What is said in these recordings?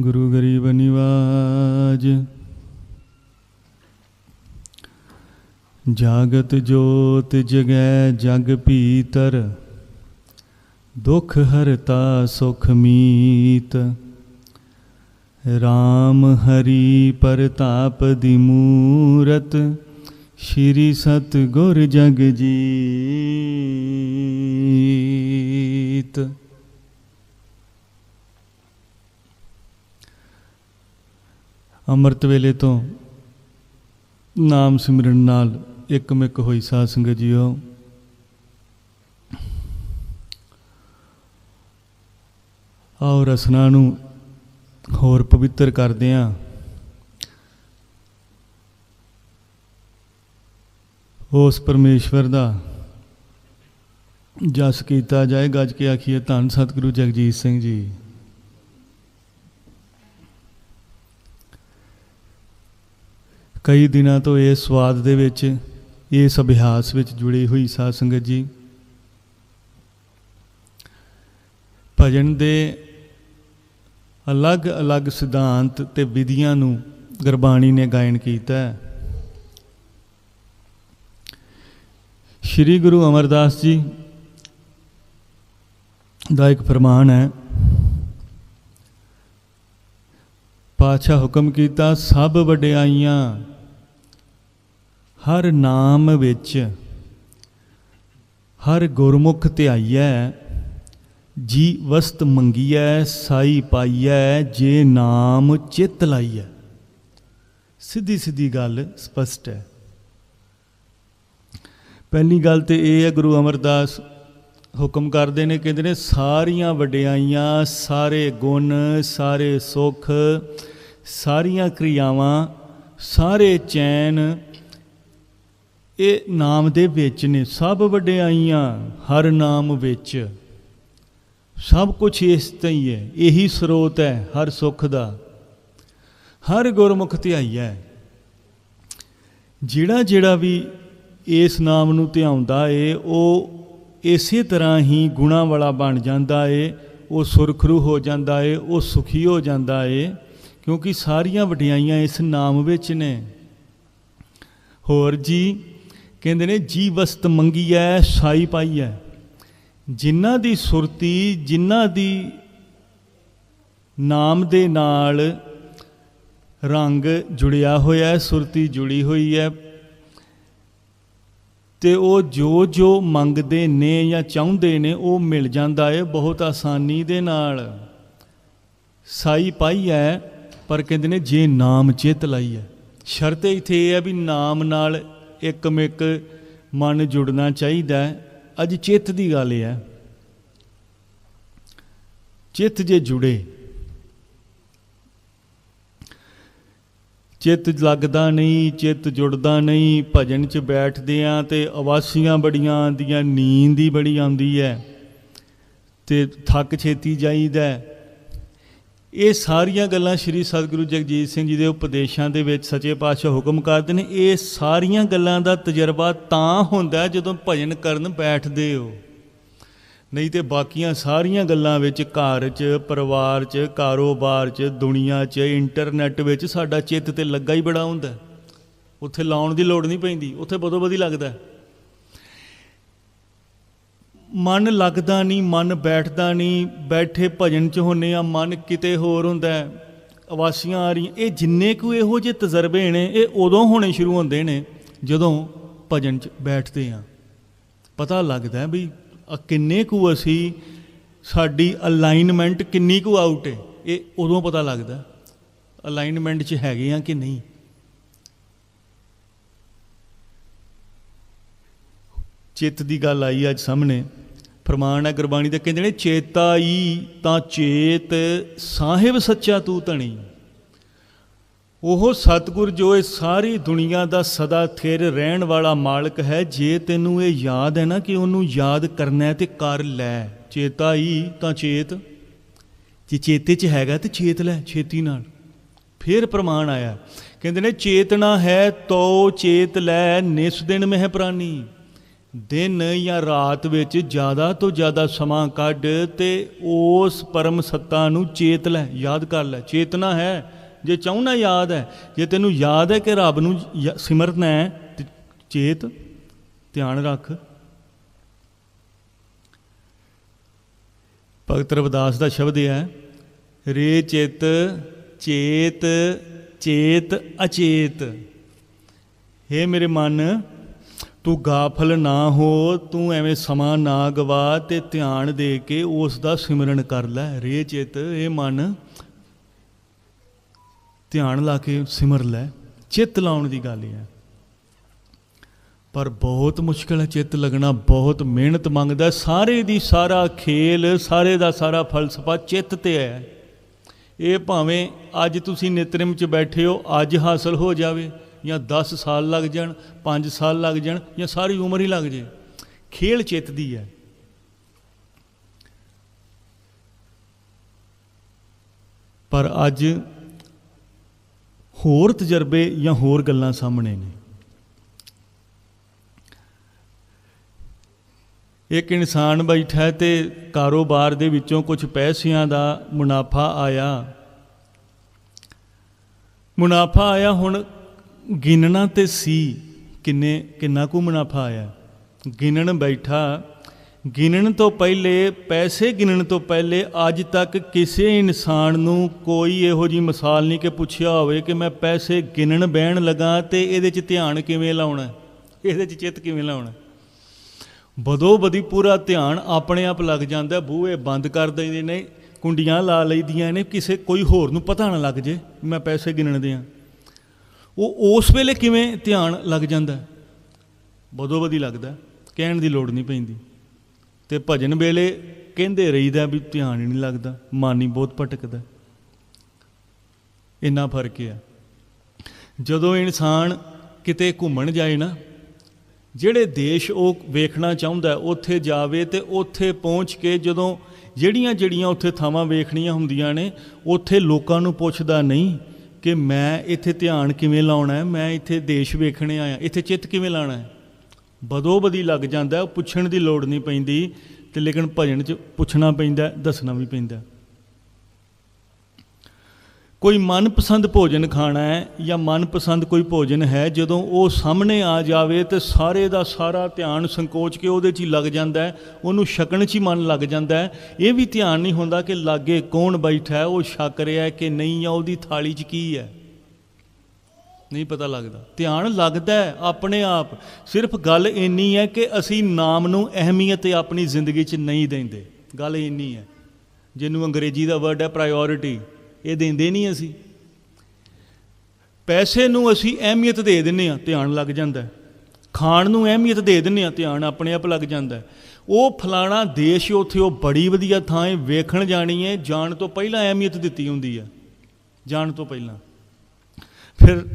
ਗੁਰੂ ਗਰੀਬ ਨਿਵਾਜ। ਜਾਗਤ ਜੋਤ ਜਗੈ ਜਗ ਭੀਤਰ, ਦੁਖ ਹਰਤਾ ਸੁਖ ਮੀਤ। RAM ਹਰੀ ਪਰਤਾਪ ਦੀ ਮੂਰਤ, ਸ਼੍ਰੀ ਸਤ ਗੁਰ ਜਗ ਜੀਤ। ਅੰਮ੍ਰਿਤ ਵੇਲੇ ਤੋਂ ਨਾਮ ਸਿਮਰਨ ਨਾਲ ਇੱਕਮਿਕ ਹੋਈ ਸਾਧ ਸੰਗਤ ਜੀਓ। ਆਓ ਰਸਨਾ ਨੂੰ ਹੋਰ ਪਵਿੱਤਰ ਕਰਦੇ ਆਂ। ਉਸ ਪਰਮੇਸ਼ਵਰ ਦਾ ਜਸ ਕੀਤਾ ਜਾਏ, ਗੱਜ ਕੇ ਆਖੀਏ, ਧੰਨ ਸਤਿਗੁਰੂ ਜਗਜੀਤ ਸਿੰਘ ਜੀ। ਕਈ ਦਿਨਾਂ ਤੋਂ ਇਸ ਸਵਾਦ ਦੇ ਵਿੱਚ, ਇਸ ਅਭਿਆਸ ਵਿੱਚ ਜੁੜੀ ਹੋਈ ਸਾਧ ਸੰਗਤ ਜੀ। ਭਜਨ ਦੇ ਅਲੱਗ-ਅਲੱਗ ਸਿਧਾਂਤ ਤੇ ਵਿਧੀਆਂ ਨੂੰ ਗੁਰਬਾਣੀ ਨੇ ਗਾਇਨ ਕੀਤਾ ਹੈ। ਸ਼੍ਰੀ ਗੁਰੂ ਅਮਰਦਾਸ ਜੀ ਦਾ ਇੱਕ ਫਰਮਾਨ ਹੈ ਪਾਛਾ ਹੁਕਮ ਕੀਤਾ, ਸਭ ਵਡਿਆਈਆਂ ਹਰ ਨਾਮ ਵਿੱਚ ਹਰ ਗੁਰਮੁਖ ਧਿਆਈਐ, ਜੀ ਵਸਤ ਮੰਗੀਐ, ਸਾਈ ਪਾਈਐ, ਜੇ ਨਾਮ ਚਿਤ ਲਾਈਐ। ਸਿੱਧੀ ਸਿੱਧੀ ਗੱਲ ਸਪਸ਼ਟ ਹੈ। ਪਹਿਲੀ ਗੱਲ ਤੇ ਇਹ ਹੈ, ਗੁਰੂ ਅਮਰਦਾਸ ਹੁਕਮ ਕਰਦੇ ਨੇ, ਕਹਿੰਦੇ ਨੇ, ਸਾਰੀਆਂ ਵਡਿਆਈਆਂ, ਸਾਰੇ ਗੁਣ, ਸਾਰੇ ਸੁੱਖ, ਸਾਰੀਆਂ ਕਿਰਿਆਵਾਂ, ਸਾਰੇ ਚੈਨ ਇਹ ਨਾਮ ਦੇ ਵਿੱਚ ਨੇ, ਸਭ ਵਡਿਆਈਆਂ ਹਰ ਨਾਮ ਵਿੱਚ। ਸਭ ਕੁਝ ਇਸ ਤੇ ਹੀ ਹੈ, ਇਹੀ ਸਰੋਤ ਹੈ ਹਰ ਸੁੱਖ ਦਾ। ਹਰ ਗੁਰਮੁਖ ਧਿਆਈ ਹੈ। ਜਿਹੜਾ ਜਿਹੜਾ ਵੀ ਇਸ ਨਾਮ ਨੂੰ ਧਿਆਉਂਦਾ ਏ, ਉਹ ਇਸੇ ਤਰ੍ਹਾਂ ਹੀ ਗੁਣਾ ਵਾਲਾ ਬਣ ਜਾਂਦਾ ਏ, ਉਹ ਸੁਰਖਰੂ ਹੋ ਜਾਂਦਾ ਏ, ਉਹ ਸੁਖੀ ਹੋ ਜਾਂਦਾ ਏ, ਕਿਉਂਕਿ ਸਾਰੀਆਂ ਵਡਿਆਈਆਂ ਇਸ ਨਾਮ ਵਿੱਚ ਨੇ। ਹੋਰ ਜੀ ਕਹਿੰਦੇ ਨੇ ਜੀ ਵਸਤ ਮੰਗੀ ਮੰਗੀਐ ਸਾਈ ਪਾਈ ਪਾਈਐ ਜਿਨ੍ਹਾਂ ਦੀ ਸੁਰਤੀ, ਜਿਨ੍ਹਾਂ ਦੀ ਨਾਮ ਦੇ ਨਾਲ ਰੰਗ ਜੁੜਿਆ ਹੋਇਆ ਹੈ ਸੁਰਤੀ ਜੁੜੀ ਹੋਈ ਹੈ ਤੇ ਉਹ ਜੋ ਜੋ ਮੰਗਦੇ ਨੇ ਜਾਂ ਚਾਹੁੰਦੇ ਨੇ, ਉਹ ਮਿਲ ਜਾਂਦਾ ਹੈ ਬਹੁਤ ਆਸਾਨੀ ਦੇ ਨਾਲ। ਸਾਈ ਪਾਈ ਹੈ ਪਰ ਕਹਿੰਦੇ ਨੇ, ਜੇ ਨਾਮ ਚਿਤ ਲਾਈ ਹੈ ਸ਼ਰਤ ਇੱਥੇ ਇਹ ਹੈ ਵੀ ਨਾਮ ਨਾਲ ਇੱਕਮਿਕ ਮਨ ਜੁੜਨਾ ਚਾਹੀਦਾ ਅੱਜ ਚਿੱਤ ਦੀ ਗੱਲ ਹੈ। ਚਿੱਤ ਜੇ ਜੁੜੇ, ਚਿੱਤ ਲੱਗਦਾ ਨਹੀਂ, ਚਿੱਤ ਜੁੜਦਾ ਨਹੀਂ, ਭਜਨ 'ਚ ਬੈਠਦੇ ਆ ਤੇ ਅਵਾਸੀਆਂ ਬੜੀਆਂ ਆਉਂਦੀਆਂ, ਨੀਂਦ ਹੀ ਬੜੀ ਆਉਂਦੀ ਹੈ ਤੇ ਥੱਕ ਛੇਤੀ ਜਾਈਦਾ ਇਹ ਸਾਰੀਆਂ ਗੱਲਾਂ ਸ੍ਰੀ ਸਤਿਗੁਰੂ ਜਗਜੀਤ ਸਿੰਘ ਜੀ ਦੇ ਉਪਦੇਸ਼ਾਂ ਦੇ ਵਿੱਚ ਸੱਚੇ ਪਾਤਸ਼ਾਹ ਹੁਕਮ ਕਰਦੇ ਨੇ। ਇਹ ਸਾਰੀਆਂ ਗੱਲਾਂ ਦਾ ਤਜਰਬਾ ਤਾਂ ਹੁੰਦਾ ਜਦੋਂ ਭਜਨ ਕਰਨ ਬੈਠਦੇ ਹੋ। ਨਹੀਂ ਤੇ ਬਾਕੀਆਂ ਸਾਰੀਆਂ ਗੱਲਾਂ ਵਿੱਚ ਘਰ 'ਚ, ਪਰਿਵਾਰ 'ਚ, ਕਾਰੋਬਾਰ 'ਚ, ਦੁਨੀਆ 'ਚ, ਇੰਟਰਨੈਟ ਵਿੱਚ ਸਾਡਾ ਚਿੱਤ ਤੇ ਲੱਗਾ ਹੀ ਬੜਾ ਹੁੰਦਾ। ਉੱਥੇ ਲਾਉਣ ਦੀ ਲੋੜ ਨਹੀਂ ਪੈਂਦੀ। ਉੱਥੇ ਬਦੋ ਬਦੀ ਲੱਗਦਾ ਮਨ ਲੱਗਦਾ ਨਹੀਂ, ਮਨ ਬੈਠਦਾ ਨਹੀਂ, ਬੈਠੇ ਭਜਨ 'ਚ ਹੁੰਨੇ ਆ, ਮਨ ਕਿਤੇ ਹੋਰ ਹੁੰਦਾ ਅਵਾਸੀਆਂ ਆ ਰਹੀਆਂ। ਇਹ ਜਿੰਨੇ ਕੁ ਇਹੋ ਜਿਹੇ ਤਜਰਬੇ ਨੇ, ਇਹ ਉਦੋਂ ਹੋਣੇ ਸ਼ੁਰੂ ਹੁੰਦੇ ਨੇ ਜਦੋਂ ਭਜਨ 'ਚ ਬੈਠਦੇ ਆ। ਪਤਾ ਲੱਗਦਾ ਵੀ ਕਿੰਨੇ ਕੁ ਅਸੀਂ, ਸਾਡੀ ਅਲਾਈਨਮੈਂਟ ਕਿੰਨੀ ਕੁ ਆਊਟ ਹੈ, ਇਹ ਉਦੋਂ ਪਤਾ ਲੱਗਦਾ ਅਲਾਈਨਮੈਂਟ 'ਚ ਹੈਗੇ ਆ ਕਿ ਨਹੀਂ। ਚਿੱਤ ਦੀ ਗੱਲ ਆਈ ਅੱਜ ਸਾਹਮਣੇ। ਪ੍ਰਮਾਣ ਹੈ ਗੁਰਬਾਣੀ ਦਾ ਕਹਿੰਦੇ ਨੇ, ਚੇਤਾਈ ਤਾਂ ਚੇਤ, ਸਾਹਿਬ ਸੱਚਾ ਤੂੰ ਧਣੀ। ਉਹ ਸਤਿਗੁਰ ਜੋ ਇਹ ਸਾਰੀ ਦੁਨੀਆ ਦਾ ਸਦਾ ਥਿਰ ਰਹਿਣ ਵਾਲਾ ਮਾਲਕ ਹੈ, ਜੇ ਤੈਨੂੰ ਇਹ ਯਾਦ ਹੈ ਨਾ ਕਿ ਉਹਨੂੰ ਯਾਦ ਕਰਨਾ ਹੈ ਤੇ ਕਰ ਲੈ। ਚੇਤਾਈ ਤਾਂ ਚੇਤ। ਜੇ ਚੇਤੇ 'ਚ ਹੈਗਾ ਤੇ ਚੇਤ ਲੈ, ਛੇਤੀ ਨਾਲ। ਫਿਰ ਪ੍ਰਮਾਣ ਆਇਆ। ਕਹਿੰਦੇ ਨੇ, ਚੇਤਨਾ ਹੈ ਤੋ ਚੇਤ ਲੈ, ਨਿਸ ਦਿਨ ਮਹਿ ਪ੍ਰਾਨੀ। ਦਿਨ ਜਾਂ ਰਾਤ ਵਿੱਚ ਜ਼ਿਆਦਾ ਤੋਂ ਜ਼ਿਆਦਾ ਸਮਾਂ ਕੱਢ ਤੇ ਉਸ ਪਰਮ ਸੱਤਾ ਨੂੰ ਚੇਤ ਲੈ, ਯਾਦ ਕਰ ਲੈ। ਚੇਤਨਾ ਹੈ, ਜੇ ਚਾਹੁੰਨਾ ਯਾਦ ਹੈ, ਜੇ ਤੈਨੂੰ ਯਾਦ ਹੈ ਕਿ ਰੱਬ ਨੂੰ ਯ- ਸਿਮਰਨਾ ਹੈ, ਤੇ ਚੇਤ ਧਿਆਨ ਰੱਖ। ਭਗਤ ਰਵਿਦਾਸ ਦਾ ਸ਼ਬਦ ਇਹ ਹੈ, ਰੇ ਚਿਤ, ਚੇਤ ਚੇਤ, ਅਚੇਤ। हे ਮੇਰੇ ਮਨ ਤੂੰ ਗਾਫਲ ਨਾ ਹੋ, ਤੂੰ ਐਵੇਂ ਸਮਾਂ ਨਾ ਗਵਾ ਤੇ ਧਿਆਨ ਦੇ ਕੇ ਉਸ ਦਾ ਸਿਮਰਨ ਕਰ ਲੈ। ਰੇ ਚਿਤ ਇਹ ਮਨ, ਧਿਆਨ ਲਾ ਕੇ ਸਿਮਰ ਲੈ। ਚਿੱਤ ਲਾਉਣ ਦੀ ਗੱਲ ਹੈ। ਪਰ ਬਹੁਤ ਮੁਸ਼ਕਲ ਹੈ ਚਿੱਤ ਲੱਗਣਾ, ਬਹੁਤ ਮਿਹਨਤ ਮੰਗਦਾ, ਸਾਰੇ ਦੀ ਸਾਰਾ ਖੇਲ, ਸਾਰੇ ਦਾ ਸਾਰਾ ਫਲਸਫਾ ਚਿੱਤ ਤੇ ਹੈ। ਇਹ ਭਾਵੇਂ ਅੱਜ ਤੁਸੀਂ ਨਿਤਰਿਮ ਚ ਬੈਠੇ ਹੋ, ਅੱਜ ਹਾਸਲ ਹੋ ਜਾਵੇ ਜਾਂ 10 ਸਾਲ ਲੱਗ ਜਾਣ 5 ਸਾਲ ਲੱਗ ਜਾਣ, ਜਾਂ ਸਾਰੀ ਉਮਰ ਹੀ ਲੱਗ ਜੇ। ਖੇਲ ਚੇਤਦੀ ਹੈ। ਪਰ ਅੱਜ ਹੋਰ ਤਜਰਬੇ ਜਾਂ ਹੋਰ ਗੱਲਾਂ ਸਾਹਮਣੇ ਨੇ। ਇੱਕ ਇਨਸਾਨ ਬੈਠਾ ਹੈ ਤੇ ਕਾਰੋਬਾਰ ਦੇ ਵਿੱਚੋਂ ਕੁਝ ਪੈਸਿਆਂ ਦਾ ਮੁਨਾਫਾ ਆਇਆ। ਮੁਨਾਫਾ ਆਇਆ ਹੁਣ ਗਿਣਨਾ ਤੇ ਸੀ ਕਿੰਨੇ ਕਿੰਨਾ ਕੁ ਮੁਨਾਫਾ ਆਇਆ। ਗਿਣਨ ਬੈਠਾ, ਗਿਣਨ ਤੋਂ ਪਹਿਲੇ, ਪੈਸੇ ਗਿਣਨ ਤੋਂ ਪਹਿਲੇ ਅੱਜ ਤੱਕ ਕਿਸੇ ਇਨਸਾਨ ਨੂੰ ਕੋਈ ਇਹੋ ਜੀ ਮਿਸਾਲ ਨਹੀਂ ਕਿ ਪੁੱਛਿਆ ਹੋਵੇ ਕਿ ਮੈਂ ਪੈਸੇ ਗਿਣਨ ਬਹਿਣ ਲੱਗਾ ਤੇ ਇਹਦੇ 'ਚ ਧਿਆਨ ਕਿਵੇਂ ਲਾਉਣਾ, ਇਹਦੇ 'ਚ ਚਿੱਤ ਕਿਵੇਂ ਲਾਉਣਾ। ਬਦੋ ਬਦੀ ਪੂਰਾ ਧਿਆਨ ਆਪਣੇ ਆਪ ਲੱਗ ਜਾਂਦਾ, ਬੂਹੇ ਬੰਦ ਕਰ ਦਈਦੇ ਨੇ, ਕੁੰਡੀਆਂ ਲਾ ਲਈਦੀਆਂ ਨੇ, ਕਿਸੇ ਕੋਈ ਹੋਰ ਨੂੰ ਪਤਾ ਨਾ ਲੱਗ ਜੇ, ਮੈਂ ਪੈਸੇ ਗਿਣਨਦੇ ਆ ਉਹ ਉਸ ਵੇਲੇ ਕਿਵੇਂ ਧਿਆਨ ਲੱਗ ਜਾਂਦਾ? ਬਦੋ ਬਦੀ ਲੱਗਦਾ, ਕਹਿਣ ਦੀ ਲੋੜ ਨਹੀਂ ਪੈਂਦੀ। ਤੇ ਭਜਨ ਵੇਲੇ ਕਹਿੰਦੇ ਰਹੀਦਾ ਵੀ ਧਿਆਨ ਹੀ ਨਹੀਂ ਲੱਗਦਾ, ਮਨ ਹੀ ਬਹੁਤ ਭਟਕਦਾ। ਇੰਨਾ ਫ਼ਰਕ ਹੈ ਜਦੋਂ ਇਨਸਾਨ ਕਿਤੇ ਘੁੰਮਣ ਜਾਏ ਨਾ, ਜਿਹੜੇ ਦੇਸ਼ ਉਹ ਵੇਖਣਾ ਚਾਹੁੰਦਾ, ਉੱਥੇ ਜਾਵੇ ਤੇ ਉੱਥੇ ਪਹੁੰਚ ਕੇ ਜਦੋਂ ਜਿਹੜੀਆਂ ਜਿਹੜੀਆਂ ਉੱਥੇ ਥਾਵਾਂ ਵੇਖਣੀਆਂ ਹੁੰਦੀਆਂ ਨੇ, ਉੱਥੇ ਲੋਕਾਂ ਨੂੰ ਪੁੱਛਦਾ, ਨਹੀਂ ਕਿ ਮੈਂ ਇੱਥੇ ਧਿਆਨ ਕਿਵੇਂ ਲਾਉਣਾ ਹੈ? ਮੈਂ ਇੱਥੇ ਦੇਸ਼ ਵੇਖਣੇ ਆਇਆ। ਇੱਥੇ ਚਿੱਤ ਕਿਵੇਂ ਲਾਣਾ ਹੈ? ਬਦੋ ਬਦੀ ਲੱਗ ਜਾਂਦਾ ਪੁੱਛਣ ਦੀ ਲੋੜ ਨਹੀਂ ਪੈਂਦੀ ਤੇ ਲੇਕਿਨ ਭਜਨ 'ਚ ਪੁੱਛਣਾ ਪੈਂਦਾ ਦੱਸਣਾ ਵੀ ਪੈਂਦਾ ਕੋਈ ਮਨਪਸੰਦ ਭੋਜਨ ਖਾਣਾ ਹੈ ਜਾਂ ਮਨਪਸੰਦ ਕੋਈ ਭੋਜਨ ਹੈ, ਜਦੋਂ ਉਹ ਸਾਹਮਣੇ ਆ ਜਾਵੇ ਤੇ ਸਾਰੇ ਦਾ ਸਾਰਾ ਧਿਆਨ ਸੰਕੋਚ ਕੇ ਉਹਦੇ 'ਚ ਹੀ ਲੱਗ ਜਾਂਦਾ ਹੈ, ਉਹਨੂੰ ਛਕਣ 'ਚ ਹੀ ਮਨ ਲੱਗ ਜਾਂਦਾ ਹੈ। ਇਹ ਵੀ ਧਿਆਨ ਨਹੀਂ ਹੁੰਦਾ ਕਿ ਲਾਗੇ ਕੌਣ ਬੈਠਾ ਹੈ, ਉਹ ਛਕ ਰਿਹਾ ਕਿ ਨਹੀਂ ਆ ਉਹਦੀ ਥਾਲੀ 'ਚ ਕੀ ਹੈ। ਨਹੀਂ ਪਤਾ ਲੱਗਦਾ। ਧਿਆਨ ਲੱਗਦਾ ਹੈ ਆਪਣੇ ਆਪ। ਸਿਰਫ ਗੱਲ ਇੰਨੀ ਹੈ ਕਿ ਅਸੀਂ ਨਾਮ ਨੂੰ ਅਹਿਮੀਅਤ ਆਪਣੀ ਜ਼ਿੰਦਗੀ 'ਚ ਨਹੀਂ ਦਿੰਦੇ। ਗੱਲ ਇੰਨੀ ਹੈ। ਜਿਹਨੂੰ ਅੰਗਰੇਜ਼ੀ ਦਾ ਵਰਡ ਹੈ ਪ੍ਰਾਇੋਰਟੀ ਇਹ ਦਿੰਦੇ ਨਹੀਂ ਅਸੀਂ। ਪੈਸੇ ਨੂੰ ਅਸੀਂ ਅਹਿਮੀਅਤ ਦੇ ਦਿੰਨੇ ਆ ਧਿਆਨ ਲੱਗ ਜਾਂਦਾ ਖਾਣ ਨੂੰ ਅਹਿਮੀਅਤ ਦੇ ਦਿੰਨੇ ਆ ਧਿਆਨ ਆਪਣੇ ਆਪ ਲੱਗ ਜਾਂਦਾ ਉਹ ਫਲਾਣਾ ਦੇਸ਼ ਉੱਥੇ ਉਹ ਬੜੀ ਵਧੀਆ ਥਾਂ ਹੈ, ਵੇਖਣ ਜਾਣੀ ਹੈ, ਜਾਣ ਤੋਂ ਪਹਿਲਾਂ ਅਹਿਮੀਅਤ ਦਿੱਤੀ ਹੁੰਦੀ ਹੈ। ਜਾਣ ਤੋਂ ਪਹਿਲਾਂ। ਫਿਰ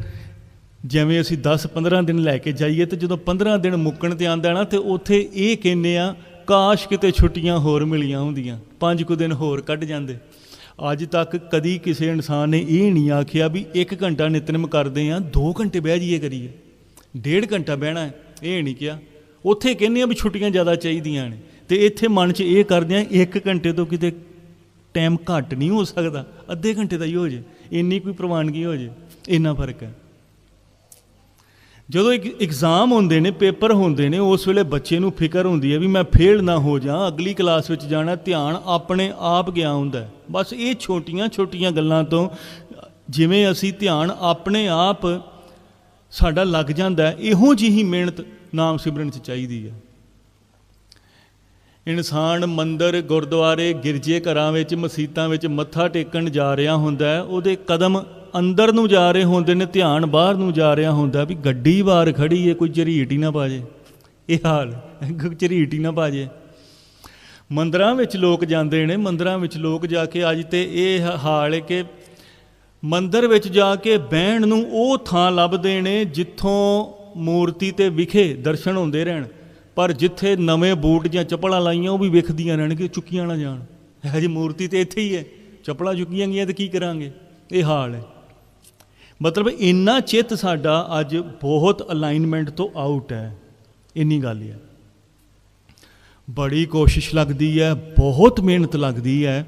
ਜਿਵੇਂ ਅਸੀਂ 10-15 ਦਿਨ ਲੈ ਕੇ ਜਾਈਏ ਤੇ ਜਦੋਂ 15 ਦਿਨ ਮੁੱਕਣ ਤੇ ਆਂਦਾ ਨਾ, ਤੇ ਉੱਥੇ ਇਹ ਕਹਿੰਦੇ ਆ, ਕਾਸ਼ ਕਿਤੇ ਛੁੱਟੀਆਂ ਹੋਰ ਮਿਲੀਆਂ ਹੁੰਦੀਆਂ, ਪੰਜ ਕੁ ਦਿਨ ਹੋਰ ਕੱਢ ਜਾਂਦੇ। ਅੱਜ ਤੱਕ ਕਦੀ ਕਿਸੇ ਇਨਸਾਨ ਨੇ ਇਹ ਨਹੀਂ ਆਖਿਆ ਵੀ 1 ਘੰਟਾ ਨਿਤਨਮ ਕਰਦੇ ਆ 2 ਘੰਟੇ ਬਹਿ ਜਾਈਏ ਕਰੀਏ। ਡੇਢ ਘੰਟਾ ਬਹਿਣਾ ਹੈ, ਇਹ ਨਹੀਂ ਕਿਹਾ। ਉੱਥੇ ਕਹਿੰਦੇ ਆ ਵੀ ਛੁੱਟੀਆਂ ਜ਼ਿਆਦਾ ਚਾਹੀਦੀਆਂ ਨੇ। ਤੇ ਇੱਥੇ ਮਨ 'ਚ ਇਹ ਕਰਦੇ ਆ 1 ਘੰਟੇ ਤੋਂ ਕਿਤੇ ਟਾਈਮ ਘੱਟ ਨਹੀਂ ਹੋ ਸਕਦਾ, ਅੱਧੇ ਘੰਟੇ ਦਾ ਹੀ ਹੋ ਜੇ ਇੰਨੀ ਕੋਈ ਪ੍ਰਵਾਨਗੀ ਹੋ ਜੇ ਇੰਨਾ ਫ਼ਰਕ ਹੈ। ਜਦੋਂ ਇੱਕ ਐਗਜ਼ਾਮ ਹੁੰਦੇ ਨੇ ਪੇਪਰ ਹੁੰਦੇ ਨੇ, ਉਸ ਵੇਲੇ ਬੱਚੇ ਨੂੰ ਫਿਕਰ ਹੁੰਦੀ ਹੈ ਵੀ ਮੈਂ ਫੇਲ ਨਾ ਹੋ ਜਾ, ਅਗਲੀ ਕਲਾਸ ਵਿੱਚ ਜਾਣਾ, ਧਿਆਨ ਆਪਣੇ ਆਪ ਗਿਆ ਹੁੰਦਾ ਬਸ ਇਹ ਛੋਟੀਆਂ ਛੋਟੀਆਂ ਗੱਲਾਂ ਤੋਂ ਜਿਵੇਂ ਅਸੀਂ ਧਿਆਨ ਆਪਣੇ ਆਪ ਸਾਡਾ ਲੱਗ ਜਾਂਦਾ ਇਹੋ ਜਿਹੀ ਮਿਹਨਤ ਨਾਮ ਸਿਮਰਨ 'ਚ ਚਾਹੀਦੀ ਹੈ। ਇਨਸਾਨ ਮੰਦਰ, ਗੁਰਦੁਆਰੇ, ਗਿਰਜੇ ਘਰਾਂ ਵਿੱਚ, ਮਸੀਤਾਂ ਵਿੱਚ ਮੱਥਾ ਟੇਕਣ ਜਾ ਰਿਹਾ ਹੁੰਦਾ ਉਹਦੇ ਕਦਮ ਅੰਦਰ ਨੂੰ ਜਾ ਰਹੇ ਹੁੰਦੇ ਨੇ, ਧਿਆਨ ਬਾਹਰ ਨੂੰ ਜਾ ਰਿਹਾ ਹੁੰਦਾ ਵੀ ਗੱਡੀ ਬਾਹਰ ਖੜੀ ਹੈ ਕੋਈ ਝਰੀਟ ਹੀ ਨਾ ਪਾ ਜੇ। ਇਹ ਹਾਲ ਝਰੀਟ ਹੀ ਨਾ ਪਾ ਜੇ। ਮੰਦਰਾਂ ਵਿੱਚ ਲੋਕ ਜਾਂਦੇ ਨੇ, ਮੰਦਰਾਂ ਵਿੱਚ ਲੋਕ ਜਾ ਕੇ, ਅੱਜ ਤੇ ਇਹ ਹਾਲ ਹੈ ਕਿ ਮੰਦਰ ਵਿੱਚ ਜਾ ਕੇ ਬਹਿਣ ਨੂੰ ਉਹ ਥਾਂ ਲੱਭਦੇ ਨੇ ਜਿੱਥੋਂ ਮੂਰਤੀ ਤੇ ਵਿਖੇ ਦਰਸ਼ਨ ਹੁੰਦੇ ਰਹਿਣ। ਪਰ ਜਿੱਥੇ ਨਵੇਂ ਬੂਟ ਜਾਂ ਚੱਪਲਾਂ ਲਾਈਆਂ, ਉਹ ਵੀ ਵਿਖਦੀਆਂ ਰਹਿਣ ਕਿ ਚੁੱਕੀਆਂ ਨਾ ਜਾਣ। ਇਹ ਜੀ ਮੂਰਤੀ ਤੇ ਇੱਥੇ ਹੀ ਹੈ। ਚੱਪਲਾਂ ਚੁੱਕੀਆਂ ਗਈਆਂ ਤੇ ਕੀ ਕਰਾਂਗੇ? ਇਹ ਹਾਲ ਹੈ। ਮਤਲਬ ਇੰਨਾ ਚਿੱਤ ਸਾਡਾ ਅੱਜ ਬਹੁਤ ਅਲਾਈਨਮੈਂਟ ਤੋਂ ਆਊਟ ਹੈ, ਇੰਨੀ ਗੱਲ ਹੈ। ਬੜੀ ਕੋਸ਼ਿਸ਼ ਲੱਗਦੀ ਹੈ, ਬਹੁਤ ਮਿਹਨਤ ਲੱਗਦੀ ਹੈ।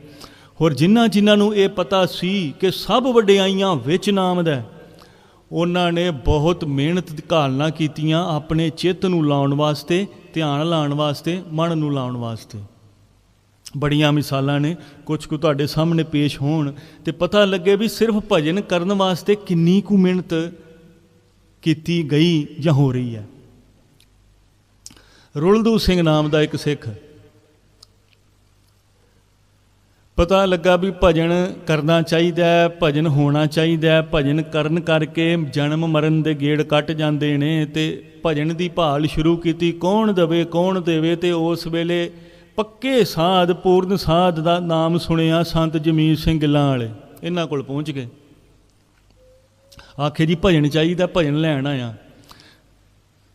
ਹੋਰ ਜਿਨ੍ਹਾਂ ਜਿਨ੍ਹਾਂ ਨੂੰ ਇਹ ਪਤਾ ਸੀ ਕਿ ਸਭ ਵਡਿਆਈਆਂ ਵਿੱਚ ਨਾਮ ਦਾ ਉਹਨਾਂ ਨੇ ਬਹੁਤ ਮਿਹਨਤ ਘਾਲਣਾ ਕੀਤੀਆਂ ਆਪਣੇ ਚਿੱਤ ਨੂੰ ਲਾਉਣ ਵਾਸਤੇ, ਧਿਆਨ ਲਾਉਣ ਵਾਸਤੇ, ਮਨ ਨੂੰ ਲਾਉਣ ਵਾਸਤੇ। ਬੜੀਆਂ ਮਿਸਾਲਾਂ ਨੇ ਕੁਝ ਕੁ ਤੁਹਾਡੇ ਸਾਹਮਣੇ ਪੇਸ਼ ਹੋਣ ਤੇ ਪਤਾ ਲੱਗੇ ਵੀ ਸਿਰਫ ਭਜਨ ਕਰਨ ਵਾਸਤੇ ਕਿੰਨੀ ਕੁ ਮਿਹਨਤ ਕੀਤੀ ਗਈ ਜਾਂ ਹੋ ਰਹੀ ਹੈ। ਰੁਲਦੂ ਸਿੰਘ ਨਾਮ ਦਾ ਇੱਕ ਸਿੱਖ। ਪਤਾ ਲੱਗਾ ਵੀ ਭਜਨ ਕਰਨਾ ਚਾਹੀਦਾ ਹੈ, ਭਜਨ ਹੋਣਾ ਚਾਹੀਦਾ ਹੈ, ਭਜਨ ਕਰਨ ਕਰਕੇ ਜਨਮ ਮਰਨ ਦੇ ਗੇੜ ਕੱਟ ਜਾਂਦੇ ਨੇ ਤੇ ਭਜਨ ਦੀ ਭਾਲ ਸ਼ੁਰੂ ਕੀਤੀ, ਕੌਣ ਦਵੇ, ਕੌਣ ਦੇਵੇ ਤੇ ਉਸ ਵੇਲੇ ਪੱਕੇ ਸਾਧ, ਪੂਰਨ ਸਾਧ ਦਾ ਨਾਮ ਸੁਣਿਆ ਸੰਤ ਜਮੀਰ ਸਿੰਘ ਗਿੱਲਾਂ ਵਾਲੇ। ਇਹਨਾਂ ਕੋਲ ਪਹੁੰਚ ਗਏ। ਆਖੇ ਜੀ, ਭਜਨ ਚਾਹੀਦਾ, ਭਜਨ ਲੈਣ ਆਇਆ।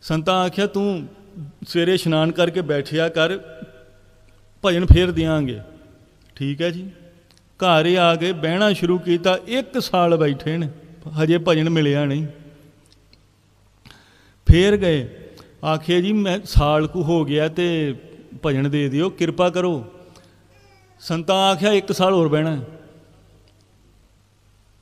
ਸੰਤਾਂ ਆਖਿਆ, ਤੂੰ ਸਵੇਰੇ ਇਸ਼ਨਾਨ ਕਰਕੇ ਬੈਠਿਆ ਕਰ, ਭਜਨ ਫੇਰ ਦਿਆਂਗੇ। ਠੀਕ ਹੈ ਜੀ। ਘਰ ਆ ਕੇ ਬਹਿਣਾ ਸ਼ੁਰੂ ਕੀਤਾ, ਇੱਕ ਸਾਲ ਬੈਠੇ ਨੇ, ਹਜੇ ਭਜਨ ਮਿਲਿਆ ਨਹੀਂ। ਫੇਰ ਗਏ। ਆਖਿਆ ਜੀ, ਮੈਂ ਸਾਲ ਕੁ ਹੋ ਗਿਆ ਤੇ ਭਜਨ ਦੇ ਦਿਓ, ਕਿਰਪਾ ਕਰੋ। ਸੰਤਾਂ ਆਖਿਆ, ਇੱਕ ਸਾਲ ਹੋਰ ਬਹਿਣਾ ਹੈ।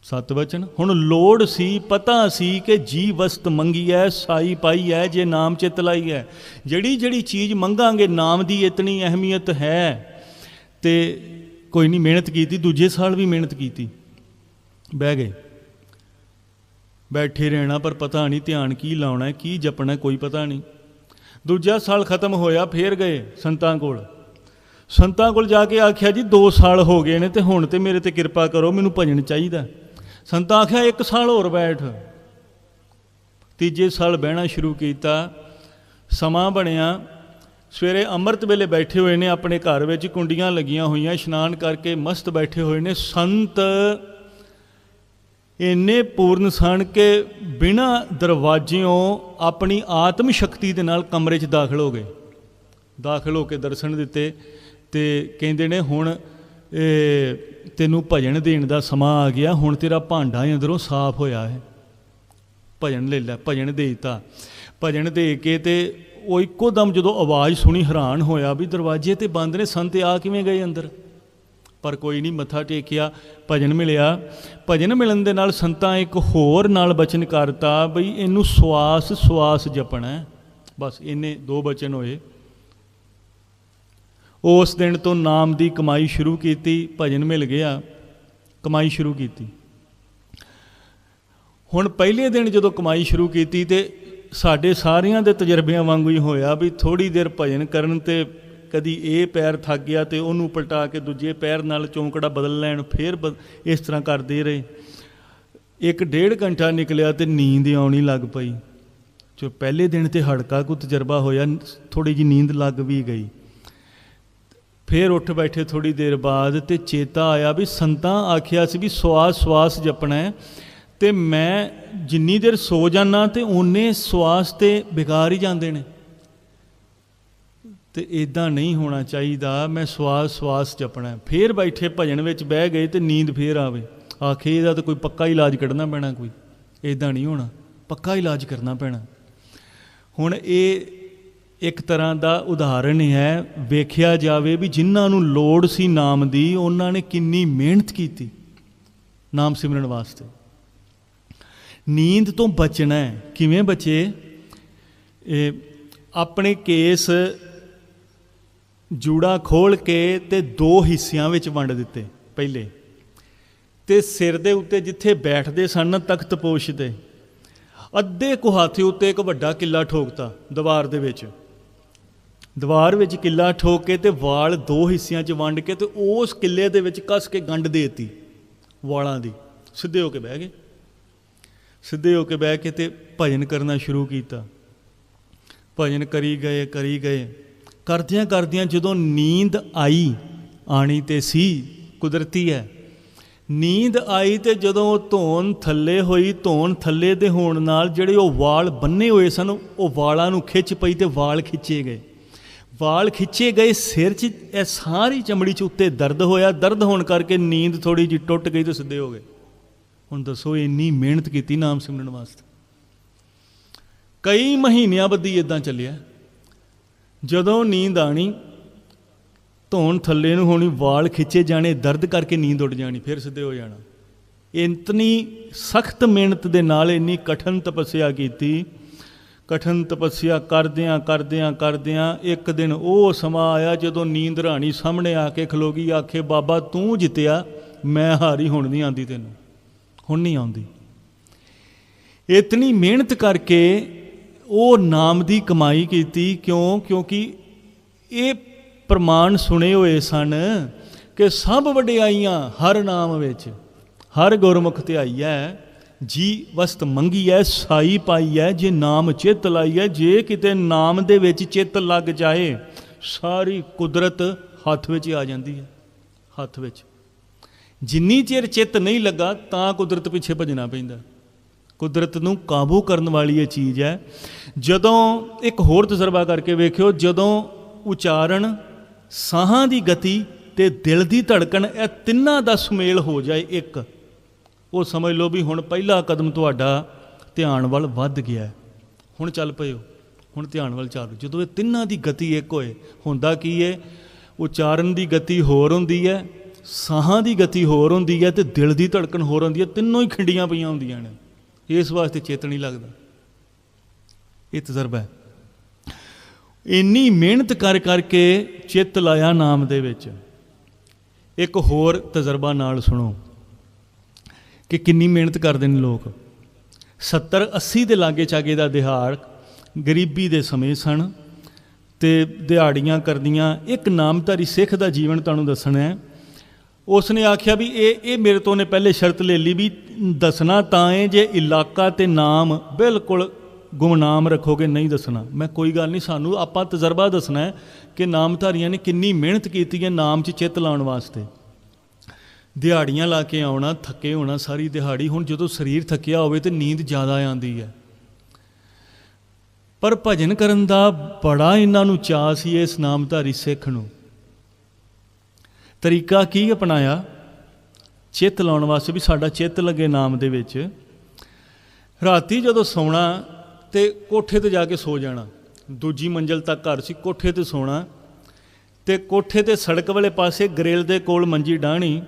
ਸਤ ਵਚਨ ਹੁਣ ਲੋੜ ਸੀ, ਪਤਾ ਸੀ ਕਿ ਜੀ ਵਸਤ ਮੰਗੀ ਐ ਸਾਈ ਪਾਈ ਐ ਜੇ ਨਾਮ ਚਿਤ ਲਾਈ ਐ ਜਿਹੜੀ ਜਿਹੜੀ ਚੀਜ਼ ਮੰਗਾਂਗੇ, ਨਾਮ ਦੀ ਇਤਨੀ ਅਹਿਮੀਅਤ ਹੈ। ਤੇ ਕੋਈ ਨਹੀਂ, ਮਿਹਨਤ ਕੀਤੀ, ਦੂਜੇ ਸਾਲ ਵੀ ਮਿਹਨਤ ਕੀਤੀ। ਬਹਿ ਗਏ। ਬੈਠੇ ਰਹਿਣਾ, ਪਰ ਪਤਾ ਨਹੀਂ ਧਿਆਨ ਕੀ ਲਾਉਣਾ ਕੀ ਜਪਣਾ ਕੋਈ ਪਤਾ ਨਹੀਂ। ਦੂਜਾ ਸਾਲ ਖਤਮ ਹੋਇਆ, ਫੇਰ ਗਏ ਸੰਤਾਂ ਕੋਲ। ਸੰਤਾਂ ਕੋਲ ਜਾ ਕੇ ਆਖਿਆ, ਜੀ 2 ਸਾਲ ਹੋ ਗਏ ਨੇ ਤੇ ਹੁਣ ਤੇ ਮੇਰੇ ਤੇ ਕਿਰਪਾ ਕਰੋ, ਮੈਨੂੰ ਭਜਨ ਚਾਹੀਦਾ ਸੰਤਾਂ ਆਖਿਆ 1 ਸਾਲ ਹੋਰ ਬੈਠ। ਤੀਜੇ ਸਾਲ ਬਹਿਣਾ ਸ਼ੁਰੂ ਕੀਤਾ, ਸਮਾਂ ਬਣਿਆ। ਸਵੇਰੇ ਅੰਮ੍ਰਿਤ ਵੇਲੇ ਬੈਠੇ ਹੋਏ ਨੇ ਆਪਣੇ ਘਰ ਵਿੱਚ, ਕੁੰਡੀਆਂ ਲੱਗੀਆਂ ਹੋਈਆਂ, ਇਸ਼ਨਾਨ ਕਰਕੇ ਮਸਤ ਬੈਠੇ ਹੋਏ ਨੇ। ਸੰਤ ਇੰਨੇ ਪੂਰਨ ਸਣ ਕੇ ਬਿਨਾ ਦਰਵਾਜ਼ਿਓਂ ਆਪਣੀ ਆਤਮ ਸ਼ਕਤੀ ਦੇ ਨਾਲ ਕਮਰੇ 'ਚ ਦਾਖਲ ਹੋ ਗਏ। ਦਾਖਲ ਹੋ ਕੇ ਦਰਸ਼ਨ ਦਿੱਤੇ ਤੇ ਕਹਿੰਦੇ ਨੇ, ਹੁਣ ਤੈਨੂੰ ਭਜਨ ਦੇਣ ਦਾ ਸਮਾਂ ਆ ਗਿਆ, ਹੁਣ ਤੇਰਾ ਭਾਂਡਾ ਅੰਦਰੋਂ ਸਾਫ਼ ਹੋਇਆ ਹੈ। ਭਜਨ ਲੈ ਲੈ, ਭਜਨ ਦੇ ਦਿੱਤਾ। ਭਜਨ ਦੇ ਕੇ ਤੇ ਉਹ ਇੱਕੋ ਦਮ ਜਦੋਂ ਆਵਾਜ਼ ਸੁਣੀ ਹੈਰਾਨ ਹੋਇਆ ਵੀ ਦਰਵਾਜ਼ੇ ਤੇ ਬੰਦ ਨੇ, ਸੰਤ ਆ ਕਿਵੇਂ ਗਏ ਅੰਦਰ? ਪਰ ਕੋਈ ਨਹੀਂ ਮੱਥਾ ਟੇਕਿਆ, ਭਜਨ ਮਿਲਿਆ। ਭਜਨ ਮਿਲਣ ਦੇ ਨਾਲ ਸੰਤਾਂ ਇੱਕ ਹੋਰ ਨਾਲ ਬਚਨ ਕਰਤਾ, ਬਈ ਇਹਨੂੰ ਸਵਾਸ ਸਵਾਸ ਜਪਣਾ ਬਸ ਇਹਨੇ ਦੋ ਬਚਨ ਹੋਏ। ਉਸ ਦਿਨ ਤੋਂ ਨਾਮ ਦੀ ਕਮਾਈ ਸ਼ੁਰੂ ਕੀਤੀ, ਭਜਨ ਮਿਲ ਗਿਆ, ਕਮਾਈ ਸ਼ੁਰੂ ਕੀਤੀ। ਹੁਣ ਪਹਿਲੇ ਦਿਨ ਜਦੋਂ ਕਮਾਈ ਸ਼ੁਰੂ ਕੀਤੀ ਤੇ ਸਾਡੇ ਸਾਰਿਆਂ ਦੇ ਤਜਰਬਿਆਂ ਵਾਂਗੂ ਹੀ ਹੋਇਆ ਵੀ ਥੋੜੀ ਦੇਰ ਭਜਨ ਕਰਨ ਤੇ ਕਦੀ ਇਹ ਪੈਰ ਥੱਕ ਗਿਆ ਤੇ ਉਹਨੂੰ ਪਲਟਾ ਕੇ ਦੂਜੇ ਪੈਰ ਨਾਲ ਚੌਂਕੜਾ ਬਦਲ ਲੈਣ, ਫੇਰ ਬਦ- ਇਸ ਤਰ੍ਹਾਂ ਕਰਦੇ ਰਹੇ। ਇੱਕ ਡੇਢ ਘੰਟਾ ਨਿਕਲਿਆ ਤੇ ਨੀਂਦ ਆਉਣੀ ਲੱਗ ਪਈ। ਜੋ ਪਹਿਲੇ ਦਿਨ ਤੇ ਹੜਕਾ ਕੋ ਤਜਰਬਾ ਹੋਇਆ ਥੋੜੀ ਜੀ ਨੀਂਦ ਲੱਗ ਵੀ ਗਈ। ਫੇਰ ਉੱਠ ਬੈਠੇ ਥੋੜੀ ਦੇਰ ਬਾਅਦ ਤੇ ਚੇਤਾ ਆਇਆ ਵੀ ਸੰਤਾਂ ਆਖਿਆ ਸੀ ਵੀ ਸਵਾਸ ਸਵਾਸ ਜਪਣਾ ਹੈ ਤੇ ਮੈਂ ਜਿੰਨੀ ਦੇਰ ਸੋ ਜਾਣਾ ਤੇ ਓਨੇ ਸਵਾਸ ਤੇ ਬੇਕਾਰ ਹੀ ਜਾਂਦੇ ਨੇ। ਤੇ ਇਦਾਂ ਨਹੀਂ ਹੋਣਾ ਚਾਹੀਦਾ, ਮੈਂ ਸਵਾਸ ਸਵਾਸ ਜਪਣਾ ਹੈ। ਫੇਰ ਬੈਠੇ ਭਜਨ ਵਿੱਚ ਬਹਿ ਗਏ ਤੇ ਨੀਂਦ ਫੇਰ ਆਵੇ। ਆਖੇ, ਇਹਦਾ ਤਾਂ ਕੋਈ ਪੱਕਾ ਇਲਾਜ ਕੱਢਣਾ ਪੈਣਾ ਕੋਈ। ਇਦਾਂ ਨਹੀਂ ਹੋਣਾ। ਪੱਕਾ ਇਲਾਜ ਕਰਨਾ ਪੈਣਾ। ਹੁਣ ਇਹ ਇੱਕ ਤਰ੍ਹਾਂ ਦਾ ਉਦਾਹਰਣ ਹੈ, ਵੇਖਿਆ ਜਾਵੇ ਵੀ ਜਿਨ੍ਹਾਂ ਨੂੰ ਲੋੜ ਸੀ ਨਾਮ ਦੀ, ਉਹਨਾਂ ਨੇ ਕਿੰਨੀ ਮਿਹਨਤ ਕੀਤੀ ਨਾਮ ਸਿਮਰਨ ਵਾਸਤੇ। ਨੀਂਦ ਤੋਂ ਬਚਣਾ ਹੈ। ਕਿਵੇਂ ਬਚੇ? ਇਹ ਆਪਣੇ ਕੇਸ ਜੂੜਾ ਖੋਲ ਕੇ ਤੇ ਦੋ ਹਿੱਸਿਆਂ ਵਿੱਚ ਵੰਡ ਦਿੱਤੇ ਪਹਿਲੇ। ਤੇ ਸਿਰ ਦੇ ਉੱਤੇ ਜਿੱਥੇ ਬੈਠਦੇ ਸਨ, ਤਖਤ ਪੋਸ਼ ਤੇ ਅੱਧੇ ਕੁਹਾਥੇ ਉੱਤੇ ਇੱਕ ਵੱਡਾ ਕਿੱਲਾ ਠੋਕਤਾ ਦੀਵਾਰ ਦੇ ਵਿੱਚ। ਦੀਵਾਰ ਵਿੱਚ ਕਿੱਲਾ ਠੋਕ ਕੇ ਤੇ ਵਾਲ ਦੋ ਹਿੱਸਿਆਂ 'ਚ ਵੰਡ ਕੇ ਤੇ ਉਸ ਕਿੱਲੇ ਦੇ ਵਿੱਚ ਕੱਸ ਕੇ ਗੰਢ ਦੇਤੀ ਵਾਲਾਂ ਦੀ। ਸਿੱਧੇ ਹੋ ਕੇ ਬਹਿ ਗਏ। ਸਿੱਧੇ ਹੋ ਕੇ ਬਹਿ ਕੇ ਤੇ ਭਜਨ ਕਰਨਾ ਸ਼ੁਰੂ ਕੀਤਾ। ਭਜਨ ਕਰੀ ਗਏ ਕਰੀ ਗਏ। ਕਰਦਿਆਂ ਕਰਦਿਆਂ ਜਦੋਂ ਨੀਂਦ ਆਈ, ਆਣੀ ਤੇ ਸੀ, ਕੁਦਰਤੀ ਹੈ। ਨੀਂਦ ਆਈ ਤੇ ਜਦੋਂ ਉਹ ਧੌਣ ਥੱਲੇ ਹੋਈ, ਧੋਣ ਥੱਲੇ ਦੇ ਹੋਣ ਨਾਲ ਜਿਹੜੇ ਉਹ ਵਾਲ ਬੰਨੇ ਹੋਏ ਸਨ, ਉਹ ਵਾਲਾਂ ਨੂੰ ਖਿੱਚ ਪਈ ਤੇ ਵਾਲ ਖਿੱਚੇ ਗਏ। ਵਾਲ ਖਿੱਚੇ ਗਏ, ਸਿਰ 'ਚ ਇਹ ਸਾਰੀ ਚਮੜੀ 'ਚ ਉੱਤੇ ਦਰਦ ਹੋਇਆ। ਦਰਦ ਹੋਣ ਕਰਕੇ ਨੀਂਦ ਥੋੜੀ ਜਿਹੀ ਟੁੱਟ ਗਈ ਤੇ ਸਿੱਧੇ ਹੋ ਗਏ। ਹੁਣ ਦੱਸੋ, ਇੰਨੀ ਮਿਹਨਤ ਕੀਤੀ ਨਾਮ ਸਿਮਰਨ ਵਾਸਤੇ। ਕਈ ਮਹੀਨਿਆਂ ਬੱਦੀ ਇਦਾਂ ਚੱਲਿਆ। ਜਦੋਂ ਨੀਂਦ ਆਣੀ, ਧੌਣ ਥੱਲੇ ਨੂੰ ਹੋਣੀ, ਵਾਲ ਖਿੱਚੇ ਜਾਣੇ, ਦਰਦ ਕਰਕੇ ਨੀਂਦ ਉੱਡ ਜਾਣੀ, ਫਿਰ ਸਿੱਧੇ ਹੋ ਜਾਣਾ। ਇੰਤਨੀ ਸਖਤ ਮਿਹਨਤ ਦੇ ਨਾਲ ਇੰਨੀ ਕਠਨ ਤਪੱਸਿਆ ਕੀਤੀ, ਕਠਨ ਤਪੱਸਿਆ ਕਰਦਿਆਂ ਕਰਦਿਆਂ ਕਰਦਿਆਂ ਇੱਕ ਦਿਨ ਉਹ ਸਮਾਂ ਆਇਆ ਜਦੋਂ ਨੀਂਦ ਰਾਣੀ ਸਾਹਮਣੇ ਆ ਕੇ ਖਲੋਗੀ ਆਖੇ, ਬਾਬਾ, ਤੂੰ ਜਿੱਤਿਆ, ਮੈਂ ਹਾਰੀ ਹੁਣ ਨਹੀਂ ਆਂਦੀ ਤੈਨੂੰ, ਹੁਣ ਨਹੀਂ ਆਉਂਦੀ। ਇਤਨੀ ਮਿਹਨਤ ਕਰਕੇ ਉਹ ਨਾਮ ਦੀ ਕਮਾਈ ਕੀਤੀ ਕਿਉਂ? ਕਿਉਂਕਿ ਇਹ ਪ੍ਰਮਾਣ ਸੁਣੇ ਹੋਏ ਸਨ ਕਿ ਸਭ ਵਡਿਆਈਆਂ ਹਰ ਨਾਮ ਵਿੱਚ, ਹਰ ਗੁਰਮੁਖ ਧਿਆਈਐ ਜੀ ਵਸਤ ਮੰਗੀ ਮੰਗੀਐ ਸਾਈ ਪਾਈ ਪਾਈਐ ਜੇ ਨਾਮ ਚਿੱਤ ਲਾਈਐ ਜੇ ਕਿਤੇ ਨਾਮ ਦੇ ਵਿੱਚ ਚਿੱਤ ਲੱਗ ਜਾਏ, ਸਾਰੀ ਕੁਦਰਤ ਹੱਥ ਵਿੱਚ ਆ ਜਾਂਦੀ ਹੈ, ਹੱਥ ਵਿੱਚ। ਜਿੰਨੀ ਚਿਰ ਚਿੱਤ ਨਹੀਂ ਲੱਗਾ, ਤਾਂ ਕੁਦਰਤ ਪਿੱਛੇ ਭਜਣਾ ਪੈਂਦਾ। ਕੁਦਰਤ ਨੂੰ ਕਾਬੂ ਕਰਨ ਵਾਲੀ ਇਹ ਚੀਜ਼ ਹੈ। ਜਦੋਂ ਇੱਕ ਹੋਰ ਤਜਰਬਾ ਕਰਕੇ ਵੇਖਿਓ, ਜਦੋਂ ਉਚਾਰਨ ਸਾਹਾਂ ਦੀ ਗਤੀ ਤੇ ਦਿਲ ਦੀ ਧੜਕਣ, ਇਹ ਤਿੰਨਾਂ ਦਾ ਸੁਮੇਲ ਹੋ ਜਾਏ ਇੱਕ, ਉਹ ਸਮਝ ਲਓ ਵੀ ਹੁਣ ਪਹਿਲਾ ਕਦਮ ਤੁਹਾਡਾ ਧਿਆਨ ਵੱਲ ਵੱਧ ਗਿਆ ਹੁਣ ਚੱਲ ਪਇਓ, ਹੁਣ ਧਿਆਨ ਵੱਲ ਚੱਲ ਜਦੋਂ ਇਹ ਤਿੰਨਾਂ ਦੀ ਗਤੀ ਇੱਕ ਹੋਏ, ਹੁੰਦਾ ਕੀ ਹੈ ਉਚਾਰਨ ਦੀ ਗਤੀ ਹੋਰ ਹੁੰਦੀ ਹੈ, ਸਾਹਾਂ ਦੀ ਗਤੀ ਹੋਰ ਹੁੰਦੀ ਹੈ ਤੇ ਦਿਲ ਦੀ ਧੜਕਣ ਹੋਰ ਹੁੰਦੀ ਹੈ, ਤਿੰਨੋਂ ਹੀ ਖਿੰਡੀਆਂ ਪਈਆਂ ਹੁੰਦੀਆਂ ਨੇ। ਇਸ ਵਾਸਤੇ ਚੇਤ ਨਹੀਂ ਲੱਗਦਾ। ਇਹ ਤਜਰਬਾ ਹੈ। ਇੰਨੀ ਮਿਹਨਤ ਕਰ ਕਰਕੇ ਚਿੱਤ ਲਾਇਆ ਨਾਮ ਦੇ ਵਿੱਚ। ਇੱਕ ਹੋਰ ਤਜਰਬਾ ਨਾਲ ਸੁਣੋ ਕਿ ਕਿੰਨੀ ਮਿਹਨਤ ਕਰਦੇ ਨੇ ਲੋਕ। 70 80 ਦੇ ਲਾਗੇ ਚਾਗੇ ਦਾ ਦਿਹਾੜ ਗਰੀਬੀ ਦੇ ਸਮੇਂ ਸਨ ਤੇ ਦਿਹਾੜੀਆਂ ਕਰਦੀਆਂ ਇੱਕ ਨਾਮਧਾਰੀ ਸਿੱਖ ਦਾ ਜੀਵਨ ਤੁਹਾਨੂੰ ਦੱਸਣਾ ਹੈ। ਉਸ ਨੇ ਆਖਿਆ ਵੀ ਇਹ ਇਹ ਮੇਰੇ ਤੋਂ ਨੇ ਪਹਿਲੇ ਸ਼ਰਤ ਲੈ ਲਈ ਵੀ ਦੱਸਣਾ ਤਾਂ ਹੈ ਜੇ ਇਲਾਕਾ ਤੇ ਨਾਮ ਬਿਲਕੁਲ ਗੁਮਨਾਮ ਰੱਖੋਗੇ ਨਹੀਂ ਦੱਸਣਾ। ਮੈਂ ਕੋਈ ਗੱਲ ਨਹੀਂ, ਸਾਨੂੰ ਆਪਾਂ ਤਜਰਬਾ ਦੱਸਣਾ ਹੈ ਕਿ ਨਾਮਧਾਰੀਆਂ ਨੇ ਕਿੰਨੀ ਮਿਹਨਤ ਕੀਤੀ ਹੈ ਨਾਮ 'ਚ ਚਿੱਤ ਲਾਉਣ ਵਾਸਤੇ। ਦਿਹਾੜੀਆਂ ਲਾ ਕੇ ਆਉਣਾ, ਥੱਕੇ ਹੋਣਾ, ਸਾਰੀ ਦਿਹਾੜੀ ਹੁਣ ਜਦੋਂ ਸਰੀਰ ਥੱਕਿਆ ਹੋਵੇ ਤੇ ਨੀਂਦ ਜ਼ਿਆਦਾ ਆਉਂਦੀ ਹੈ। ਪਰ ਭਜਨ ਕਰਨ ਦਾ ਬੜਾ ਇਹਨਾਂ ਨੂੰ ਚਾਅ ਸੀ ਇਸ ਨਾਮਧਾਰੀ ਸਿੱਖ ਨੂੰ। ਤਰੀਕਾ ਕੀ ਅਪਣਾਇਆ? ਚਿੱਤ ਲਾਉਣ ਵਾਸਤੇ ਵੀ ਸਾਡਾ ਚਿੱਤ ਲੱਗੇ ਨਾਮ ਦੇ ਵਿੱਚ। ਰਾਤੀ ਜਦੋਂ ਸੌਣਾ ਤੇ ਕੋਠੇ ਤੇ ਜਾ ਕੇ ਸੋ ਜਾਣਾ। ਦੂਜੀ ਮੰਜ਼ਲ ਤੱਕ ਘਰ ਸੀ, ਕੋਠੇ ਤੇ ਸੋਣਾ। ਤੇ ਕੋਠੇ ਤੇ ਸੜਕ ਵਾਲੇ ਪਾਸੇ ਗ੍ਰਿਲ ਦੇ ਕੋਲ ਮੰਜੀ ਡਾਹਣੀ।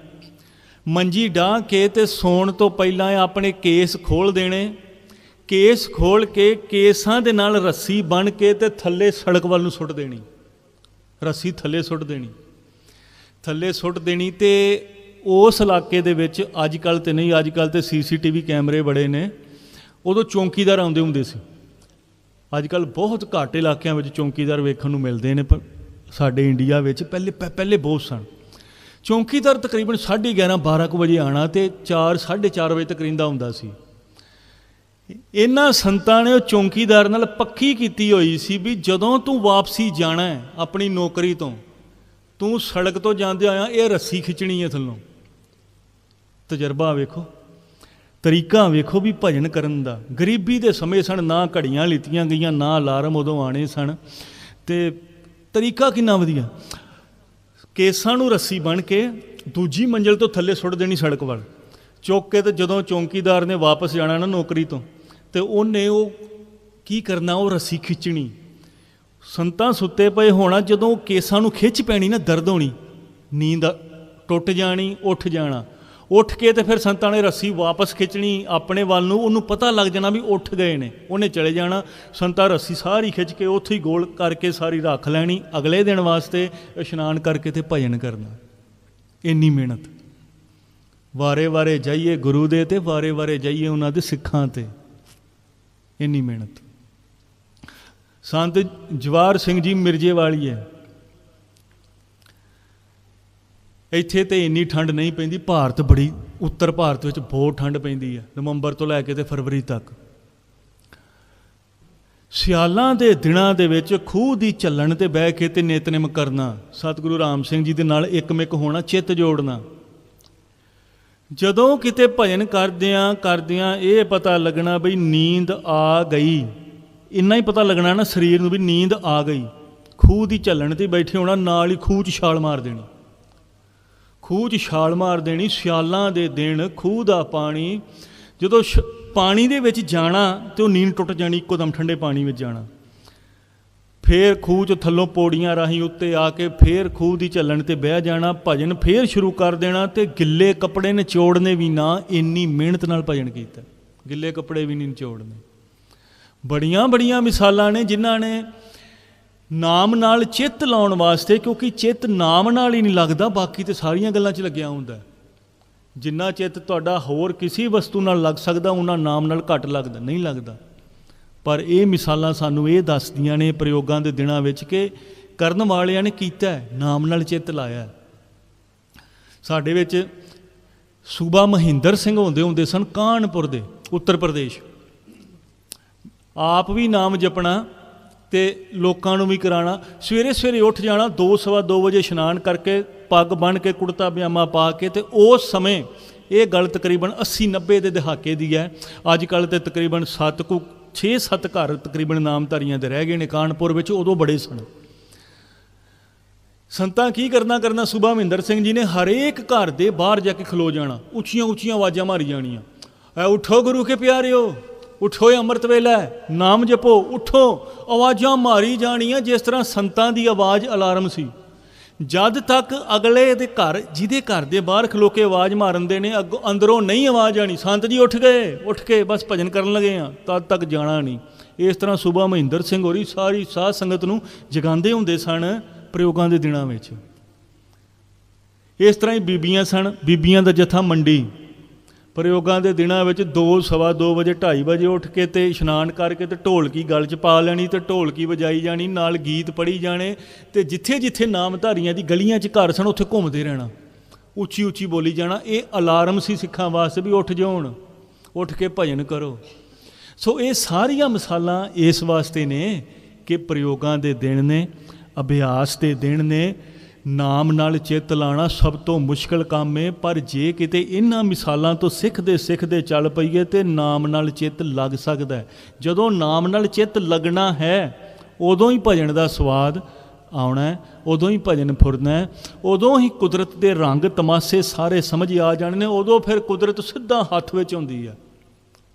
ਮੰਜੀ ਡਾਹ ਕੇ ਤੇ ਸੌਣ ਤੋਂ ਪਹਿਲਾਂ ਆਪਣੇ ਕੇਸ ਖੋਲ ਦੇਣੇ। ਕੇਸ ਖੋਲ ਕੇ ਕੇਸਾਂ ਦੇ ਨਾਲ ਰੱਸੀ ਬਨ ਕੇ ਤੇ ਥੱਲੇ ਸੜਕ ਵੱਲ ਨੂੰ ਸੁੱਟ ਦੇਣੀ। ਰੱਸੀ ਥੱਲੇ ਸੁੱਟ ਦੇਣੀ। ਥੱਲੇ ਸੁੱਟ ਦੇਣੀ ਤੇ ਉਸ ਇਲਾਕੇ ਦੇ ਵਿੱਚ ਅੱਜ ਕੱਲ ਤੇ ਨਹੀਂ ਅੱਜ ਕੱਲ ਤੇ ਸੀਸੀਟੀਵੀ ਕੈਮਰੇ ਬੜੇ ਨੇ। ਉਦੋਂ ਚੌਂਕੀਦਾਰ ਆਉਂਦੇ ਹੁੰਦੇ ਸੀ। ਅੱਜ ਕੱਲ ਬਹੁਤ ਘੱਟ ਇਲਾਕਿਆਂ ਵਿੱਚ ਚੌਂਕੀਦਾਰ ਵੇਖਣ ਨੂੰ ਮਿਲਦੇ ਨੇ, ਪਰ ਸਾਡੇ ਇੰਡੀਆ ਵਿੱਚ ਪਹਿਲੇ, ਪਹਿ- ਪਹਿਲੇ ਬਹੁਤ ਸਨ। ਚੌਂਕੀਦਾਰ ਤਕਰੀਬਨ 11:30 12 ਕੁ ਵਜੇ ਆਣਾ ਤੇ 4 4:30 ਵਜੇ ਤੱਕ ਰਹਿੰਦਾ ਹੁੰਦਾ ਸੀ। ਇਹਨਾਂ ਸੰਤਾਂ ਨੇ ਉਹ ਚੌਂਕੀਦਾਰ ਨਾਲ ਪੱਕੀ ਕੀਤੀ ਹੋਈ ਸੀ ਵੀ ਜਦੋਂ ਤੂੰ ਵਾਪਸੀ ਜਾਣਾ ਹੈ ਆਪਣੀ ਨੌਕਰੀ ਤੋਂ ਤੂੰ ਸੜਕ ਤੋਂ ਜਾਂਦੇ ਆਇਆ, ਇਹ ਰੱਸੀ ਖਿੱਚਣੀ ਹੈ ਥੱਲੋਂ। ਤਜਰਬਾ ਵੇਖੋ। ਤਰੀਕਾ ਵੇਖੋ ਵੀ ਭਜਨ ਕਰਨ ਦਾ। ਗਰੀਬੀ ਦੇ ਸਮੇਂ ਸਨ, ਨਾ ਘੜੀਆਂ ਲਿੱਤੀਆਂ ਗਈਆਂ, ਨਾ ਅਲਾਰਮ ਉਦੋਂ ਆਣੇ ਸਨ। ਤੇ ਤਰੀਕਾ ਕਿੰਨਾ ਵਧੀਆ। ਕੇਸਾਂ ਨੂੰ ਰੱਸੀ ਬਣ ਕੇ ਦੂਜੀ ਮੰਜ਼ਲ ਤੋਂ ਥੱਲੇ ਸੁੱਟ ਦੇਣੀ ਸੜਕ ਵੱਲ। ਚੁੱਕ ਕੇ ਤੇ ਜਦੋਂ ਚੌਂਕੀਦਾਰ ਨੇ ਵਾਪਸ ਜਾਣਾ ਨਾ ਨੌਕਰੀ ਤੋਂ, ਤੇ ਉਹਨੇ ਉਹ ਕੀ ਕਰਨਾ, ਉਹ ਰੱਸੀ ਖਿੱਚਣੀ। ਸੰਤਾਂ ਸੁੱਤੇ ਪਏ ਹੋਣਾ ਜਦੋਂ ਕੇਸਾਂ ਨੂੰ ਖਿੱਚ ਪੈਣੀ ਨਾ ਦਰਦ ਹੋਣੀ, ਨੀਂਦ ਟੁੱਟ ਜਾਣੀ, ਉੱਠ ਜਾਣਾ। ਉੱਠ ਕੇ ਤੇ ਫਿਰ ਸੰਤਾਂ ਨੇ ਰੱਸੀ ਵਾਪਸ ਖਿੱਚਣੀ, ਆਪਣੇ ਵੱਲ ਨੂੰ, ਉਹਨੂੰ ਪਤਾ ਲੱਗ ਜਾਣਾ ਵੀ ਉੱਠ ਗਏ ਨੇ, ਉਹਨੇ ਚਲੇ ਜਾਣਾ। ਸੰਤਾਂ ਰੱਸੀ ਸਾਰੀ ਖਿੱਚ ਕੇ ਉੱਥੇ ਹੀ ਗੋਲ ਕਰਕੇ ਸਾਰੀ ਰੱਖ ਲੈਣੀ, ਅਗਲੇ ਦਿਨ ਵਾਸਤੇ ਇਸ਼ਨਾਨ ਕਰਕੇ ਤੇ ਭਜਨ ਕਰਨਾ। ਇੰਨੀ ਮਿਹਨਤ। ਵਾਰੇ ਵਾਰੇ ਜਾਈਏ ਗੁਰੂ ਦੇ ਤੇ ਵਾਰੇ ਵਾਰੇ ਜਾਈਏ ਉਹਨਾਂ ਦੇ ਸਿੱਖਾਂ ਤੇ। ਇੰਨੀ ਮਿਹਨਤ। ਸੰਤ ਜਵਾਰ ਸਿੰਘ ਜੀ ਮਿਰਜੇ ਵਾਲੀ ਹੈ। ਇੱਥੇ ਤੇ ਇੰਨੀ ਠੰਡ ਨਹੀਂ ਪੈਂਦੀ, ਭਾਰਤ ਬੜੀ, ਉੱਤਰ ਭਾਰਤ ਵਿੱਚ ਬਹੁਤ ਠੰਡ ਪੈਂਦੀ ਹੈ, ਨਵੰਬਰ ਤੋਂ ਲੈ ਕੇ ਤੇ ਫਰਵਰੀ ਤੱਕ। ਸਿਆਲਾਂ ਦੇ ਦਿਨਾਂ ਦੇ ਵਿੱਚ ਖੂਹ ਦੀ ਚੱਲਣ ਤੇ ਬਹਿ ਕੇ ਤੇ ਨਿਤਨੇਮ ਕਰਨਾ, ਸਤਿਗੁਰੂ ਰਾਮ ਸਿੰਘ ਜੀ ਦੇ ਨਾਲ ਇੱਕਮਿਕ ਹੋਣਾ, ਚਿੱਤ ਜੋੜਨਾ। ਜਦੋਂ ਕਿਤੇ ਭਜਨ ਕਰਦਿਆਂ ਕਰਦਿਆਂ ਇਹ ਪਤਾ ਲੱਗਣਾ ਬਈ ਨੀਂਦ ਆ ਗਈ। ਇੰਨਾ ਹੀ ਪਤਾ ਲੱਗਣਾ ਨਾ ਸਰੀਰ ਨੂੰ ਵੀ ਨੀਂਦ ਆ ਗਈ। ਖੂਹ ਦੀ ਝੱਲਣ ਤੇ ਬੈਠੇ ਹੋਣਾ, ਨਾਲ ਹੀ ਖੂਹ 'ਚ ਛਾਲ ਮਾਰ ਦੇਣੀ। ਖੂਹ 'ਚ ਛਾਲ ਮਾਰ ਦੇਣੀ, ਸਿਆਲਾਂ ਦੇ ਦਿਨ, ਖੂਹ ਦਾ ਪਾਣੀ। ਜਦੋਂ ਸ਼- ਪਾਣੀ ਦੇ ਵਿੱਚ ਜਾਣਾ ਤੇ ਉਹ ਨੀਂਦ ਟੁੱਟ ਜਾਣੀ, ਇੱਕੋ ਠੰਡੇ ਪਾਣੀ ਵਿੱਚ ਜਾਣਾ। ਫੇਰ ਖੂਹ 'ਚ ਥੱਲੋਂ ਪੌੜੀਆਂ ਰਾਹੀਂ ਉੱਤੇ ਆ ਕੇ ਫੇਰ ਖੂਹ ਦੀ ਚੱਲਣ ਤੇ ਬਹਿ ਜਾਣਾ, ਭਜਨ ਫੇਰ ਸ਼ੁਰੂ ਕਰ ਦੇਣਾ ਤੇ ਗਿੱਲੇ ਕੱਪੜੇ ਨਿਚੋੜਨੇ ਵੀ ਨਾ, ਇੰਨੀ ਮਿਹਨਤ ਨਾਲ ਭਜਨ ਕੀਤਾ ਗਿੱਲੇ ਕੱਪੜੇ ਵੀ ਨਹੀਂ ਨਿਚੋੜਨੇ। ਬੜੀਆਂ ਬੜੀਆਂ ਮਿਸਾਲਾਂ ਨੇ ਜਿਨ੍ਹਾਂ ਨੇ ਨਾਮ ਨਾਲ ਚਿੱਤ ਲਾਉਣ ਵਾਸਤੇ ਕਿਉਂਕਿ ਚਿੱਤ ਨਾਮ ਨਾਲ ਹੀ ਨਹੀਂ ਲੱਗਦਾ ਬਾਕੀ ਤੇ ਸਾਰੀਆਂ ਗੱਲਾਂ 'ਚ ਲੱਗਿਆ ਹੁੰਦਾ ਜਿੰਨਾ ਚਿੱਤ ਤੁਹਾਡਾ ਹੋਰ ਕਿਸੇ ਵਸਤੂ ਨਾਲ ਲੱਗ ਸਕਦਾ ਉਹਨਾਂ ਨਾਮ ਨਾਲ ਘੱਟ ਲੱਗਦਾ ਨਹੀਂ ਲੱਗਦਾ। ਪਰ ਇਹ ਮਿਸਾਲਾਂ ਸਾਨੂੰ ਇਹ ਦੱਸਦੀਆਂ ਨੇ ਪ੍ਰਯੋਗਾਂ ਦੇ ਦਿਨਾਂ ਵਿੱਚ ਕਿ ਕਰਨ ਵਾਲਿਆਂ ਨੇ ਕੀਤਾ ਹੈ, ਨਾਮ ਨਾਲ ਚਿੱਤ ਲਾਇਆ ਹੈ। ਸਾਡੇ ਵਿੱਚ ਸੂਬਾ ਮਹਿੰਦਰ ਸਿੰਘ ਹੁੰਦੇ ਹੁੰਦੇ ਸਨ ਕਾਨਪੁਰ ਦੇ ਉੱਤਰ ਪ੍ਰਦੇਸ਼। ਆਪ ਵੀ ਨਾਮ ਜਪਣਾ ਤੇ ਲੋਕਾਂ ਨੂੰ ਵੀ ਕਰਾਣਾ। ਸਵੇਰੇ ਸਵੇਰੇ ਉੱਠ ਜਾਣਾ 2:30 ਵਜੇ ਇਸ਼ਨਾਨ ਕਰਕੇ ਪੱਗ ਬੰਨ੍ਹ ਕੇ ਕੁੜਤਾ ਪਜਾਮਾ ਪਾ ਕੇ ਤੇ ਉਸ ਸਮੇਂ ਇਹ ਗੱਲ ਤਕਰੀਬਨ 80 90 ਦੇ ਦਹਾਕੇ ਦੀ ਹੈ। ਅੱਜ ਕੱਲ ਤੇ ਤਕਰੀਬਨ 7 ਕੁ 6-7 ਘਰ ਤਕਰੀਬਨ ਨਾਮਧਾਰੀਆਂ ਦੇ ਰਹਿ ਗਏ ਨੇ ਕਾਨਪੁਰ ਵਿੱਚ, ਉਦੋਂ ਬੜੇ ਸਨ। ਸੰਤਾਂ ਕੀ ਕਰਨਾ ਕਰਨਾ, ਸੁਬਾ ਮਹਿੰਦਰ ਸਿੰਘ ਜੀ ਨੇ ਹਰੇਕ ਘਰ ਦੇ ਬਾਹਰ ਜਾ ਕੇ ਖਲੋ ਜਾਣਾ। ਉੱਚੀਆਂ ਉੱਚੀਆਂ ਆਵਾਜ਼ਾਂ ਮਾਰੀ ਜਾਣੀਆਂ। ਐ, ਉਠੋ ਗੁਰੂ ਕੇ ਪਿਆਰਿਓ। ਉਠੋ ਇਹ ਅੰਮ੍ਰਿਤ ਵੇਲਾ, ਨਾਮ ਜਪੋ, ਉਠੋ। ਆਵਾਜ਼ਾਂ ਮਾਰੀ ਜਾਣੀਆਂ, ਜਿਸ ਤਰ੍ਹਾਂ ਸੰਤਾਂ ਦੀ ਆਵਾਜ਼ ਅਲਾਰਮ ਸੀ। ਜਦ ਤੱਕ ਅਗਲੇ ਦੇ ਘਰ, ਜਿਹਦੇ ਘਰ ਦੇ ਬਾਹਰ ਖਲੋ ਕੇ ਆਵਾਜ਼ ਮਾਰਨਦੇ ਨੇ, ਅੱਗੋਂ ਅੰਦਰੋਂ ਨਹੀਂ ਆਵਾਜ਼ ਆਣੀ ਸੰਤ ਜੀ ਉੱਠ ਗਏ, ਉੱਠ ਕੇ ਬਸ ਭਜਨ ਕਰਨ ਲੱਗੇ ਆ, ਤਦ ਤੱਕ ਜਾਣਾ ਨਹੀਂ। ਇਸ ਤਰ੍ਹਾਂ ਸੂਬਾ ਮਹਿੰਦਰ ਸਿੰਘ ਹੋਰੀ ਸਾਰੀ ਸਾਧ ਸੰਗਤ ਨੂੰ ਜਗਾਉਂਦੇ ਹੁੰਦੇ ਸਨ ਪ੍ਰਯੋਗਾਂ ਦੇ ਦਿਨਾਂ ਵਿੱਚ। ਇਸ ਤਰ੍ਹਾਂ ਹੀ ਬੀਬੀਆਂ ਸਨ, ਬੀਬੀਆਂ ਦਾ ਜਥਾ ਮੰਡੀ। ਪ੍ਰਯੋਗਾਂ ਦੇ ਦਿਨਾਂ ਵਿੱਚ 2 ਸਵਾ 2 ਵਜੇ 2:30 ਵਜੇ ਉੱਠ ਕੇ ਤੇ ਇਸ਼ਨਾਨ ਕਰਕੇ ਤੇ ਢੋਲਕੀ ਗਲ 'ਚ ਪਾ ਲੈਣੀ ਤੇ ਢੋਲਕੀ ਵਜਾਈ ਜਾਣੀ, ਨਾਲ ਗੀਤ ਪੜ੍ਹੀ ਜਾਣੇ ਤੇ ਜਿੱਥੇ ਜਿੱਥੇ ਨਾਮਧਾਰੀਆਂ ਦੀ ਗਲੀਆਂ 'ਚ ਘਰ ਸਨ, ਉੱਥੇ ਘੁੰਮਦੇ ਰਹਿਣਾ। ਉੱਚੀ ਉੱਚੀ ਬੋਲੀ ਜਾਣਾ, ਇਹ ਅਲਾਰਮ ਸੀ ਸਿੱਖਾਂ ਵਾਸਤੇ ਵੀ ਉੱਠ ਜਾਉਣ ਉੱਠ ਕੇ ਭਜਨ ਕਰੋ। ਸੋ ਇਹ ਸਾਰੀਆਂ ਮਿਸਾਲਾਂ ਇਸ ਵਾਸਤੇ ਨੇ ਕਿ ਪ੍ਰਯੋਗਾਂ ਦੇ ਦਿਨ ਨੇ, ਅਭਿਆਸ ਦੇ ਦਿਨ ਨੇ ਨਾਮ ਨਾਲ ਚਿੱਤ ਲਾਣਾ ਸਭ ਤੋਂ ਮੁਸ਼ਕਲ ਕੰਮ ਏ, ਪਰ ਜੇ ਕਿਤੇ ਇਹਨਾਂ ਮਿਸਾਲਾਂ ਤੋਂ ਸਿੱਖਦੇ ਸਿੱਖਦੇ ਚੱਲ ਪਈਏ ਤੇ ਨਾਮ ਨਾਲ ਚਿੱਤ ਲੱਗ ਸਕਦਾ ਜਦੋਂ ਨਾਮ ਨਾਲ ਚਿੱਤ ਲੱਗਣਾ ਹੈ, ਉਦੋਂ ਹੀ ਭਜਨ ਦਾ ਸਵਾਦ ਆਉਣਾ ਉਦੋਂ ਹੀ ਭਜਨ ਫੁਰਨਾ ਉਦੋਂ ਹੀ ਕੁਦਰਤ ਦੇ ਰੰਗ ਤਮਾਸ਼ੇ ਸਾਰੇ ਸਮਝ ਆ ਜਾਣ ਨੇ, ਉਦੋਂ ਫਿਰ ਕੁਦਰਤ ਸਿੱਧਾ ਹੱਥ ਵਿੱਚ ਆਉਂਦੀ ਹੈ।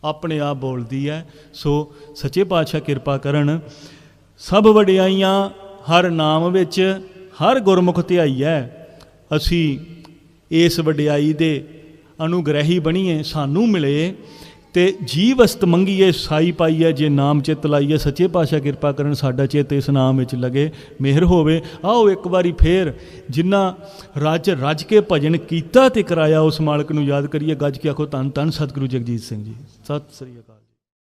ਆਪਣੇ ਆਪ ਬੋਲਦੀ ਹੈ। ਸੋ ਸੱਚੇ ਪਾਤਸ਼ਾਹ ਕਿਰਪਾ ਕਰਨ, ਸਭ ਵਡਿਆਈਆਂ ਹਰ ਨਾਮ ਵਿੱਚ ਹਰ ਗੁਰਮੁਖ ਧਿਆਈ ਹੈ। ਅਸੀਂ ਇਸ ਵਡਿਆਈ ਦੇ ਅਨੁਗ੍ਰਹੀ ਬਣੀਏ, ਸਾਨੂੰ ਮਿਲੇ ਤੇ ਜੀਵਸਤ ਮੰਗੀਏ, ਸਾਈ ਪਾਈਏ ਜੇ ਨਾਮ ਚਿੱਤ ਲਾਈਏ ਸੱਚੇ ਪਾਤਸ਼ਾਹ ਕਿਰਪਾ ਕਰਨ ਸਾਡਾ ਚਿੱਤ ਇਸ ਨਾਮ ਵਿੱਚ ਲਗੇ, ਮਿਹਰ ਹੋਵੇ। ਆਓ ਇੱਕ ਵਾਰੀ ਫੇਰ ਜਿੰਨਾ ਰੱਜ ਰੱਜ ਕੇ ਭਜਨ ਕੀਤਾ ਤੇ ਕਰਾਇਆ, ਉਸ ਮਾਲਕ ਨੂੰ ਯਾਦ ਕਰੀਏ। ਗੱਜ ਕੇ ਆਖੋ ਧੰਨ ਧੰਨ ਸਤਿਗੁਰੂ ਜਗਜੀਤ ਸਿੰਘ ਜੀ। ਸਤਿ ਸ੍ਰੀ ਅਕਾਲ।